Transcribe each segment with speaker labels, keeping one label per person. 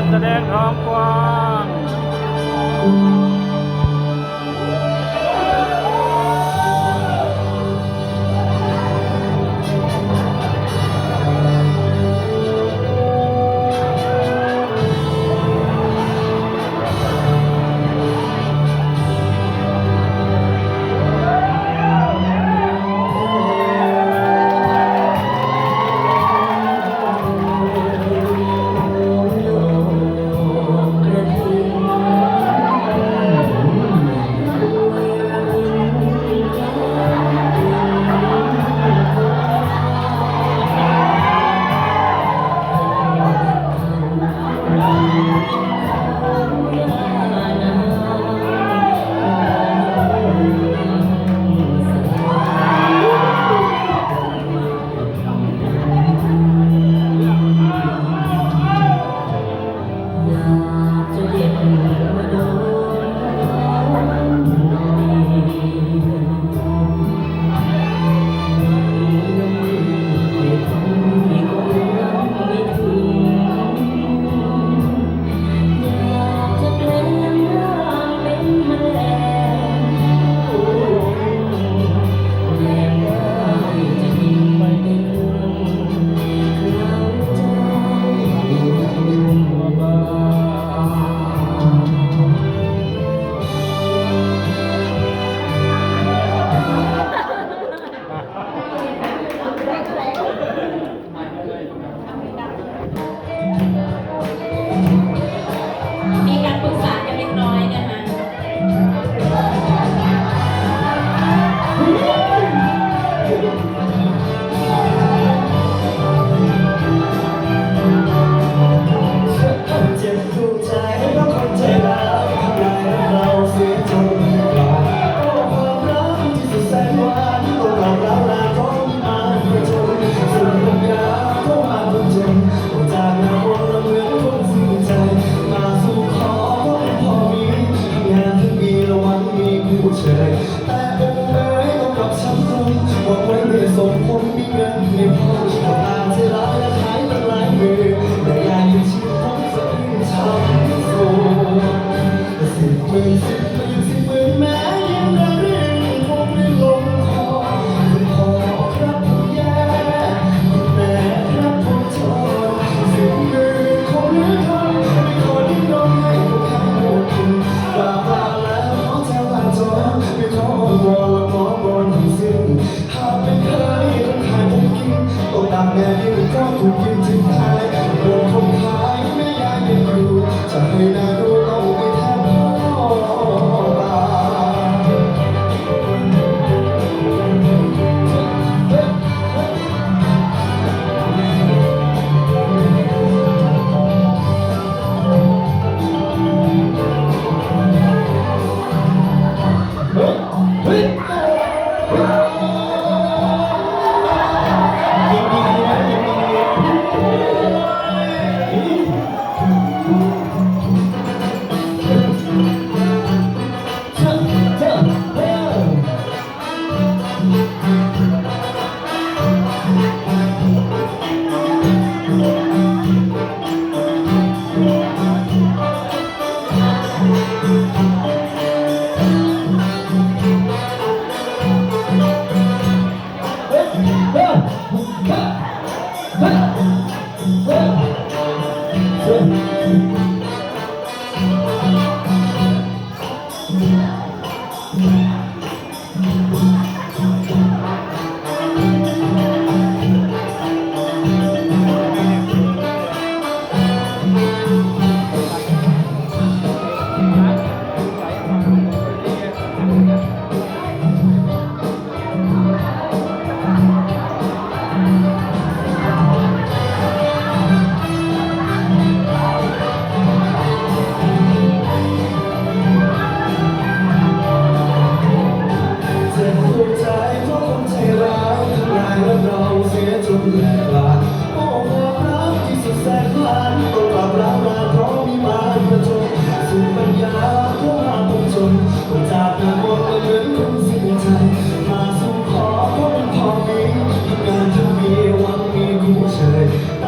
Speaker 1: ดแสดงทองกว้าง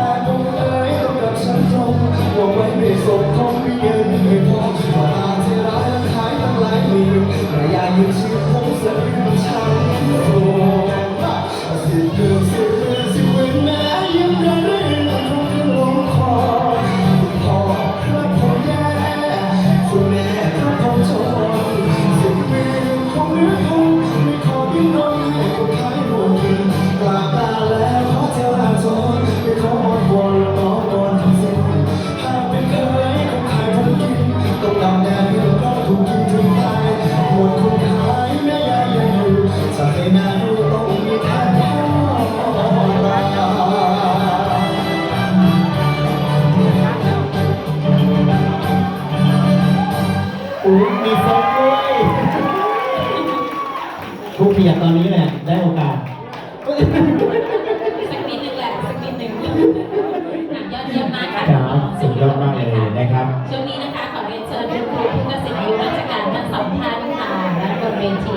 Speaker 2: แต่ผ
Speaker 3: มเอ๋ย
Speaker 4: ต้องกับฉันตรงว่าไม่ได้สมคงไม่เงินไม่พอมาที่ร้านขายทั้หลายมีระยะยืนชีวิตสีย สักนิดนึงแห
Speaker 5: ละสั
Speaker 3: กนิดนึงอะยอดเยี่ยมมากค่ะ
Speaker 5: ครับสุดยอดมากเลยนะครับ
Speaker 3: ช่วงนี้นะคะขอเรียนเชิญคุณครูผู้เกษียณอายุราชการทั้งสองท่านค่ะด้านบนเวที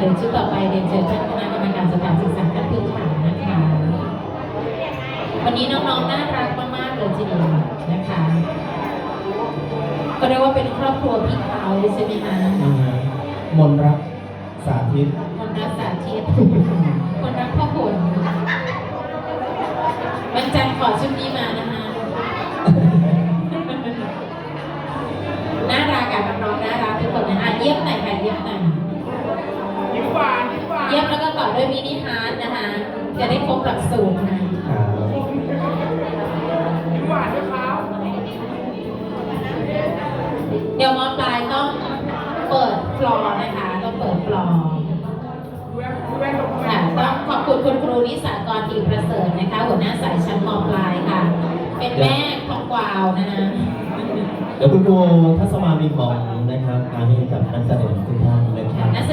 Speaker 3: เดี๋ยวชุดต่อไปเรียนเชิญท่านคณะกรรมการสถานศึกษาขั้นพื้นฐานนะคะ วันนี้น้องๆน่ารักมากๆเลยทีเดียวนะคะ ก็เรียกว่าเป็นครอบครัวพี่เขาใช่ไหมคะ
Speaker 5: อืมมนรักสาธิต
Speaker 3: คนรักสาธิตคนรักพ่อขุนวันจันทร์ขอชุดนี้มานะคะ สูตรนะ
Speaker 5: ครับ
Speaker 1: ยิ้มหวานด้วยครับ
Speaker 3: เดี๋ยวมอปลายต้องเปิดฟลอร์นะคะต้องเปิดฟลอร์
Speaker 1: ดูแว่นดูแว่นลง
Speaker 3: ค่ะต้องขอบคุณคุณครูนิสากรตีประเสริฐนะคะ หัวหน้าสายชั้นมอปลายค่ะ เป็นแม่ของกวาวนะคะ
Speaker 5: เดี๋ยวคุณครูทัศมามีของนะครับการให้กับนักแสดงทุกท่านนะครับ
Speaker 3: นักแส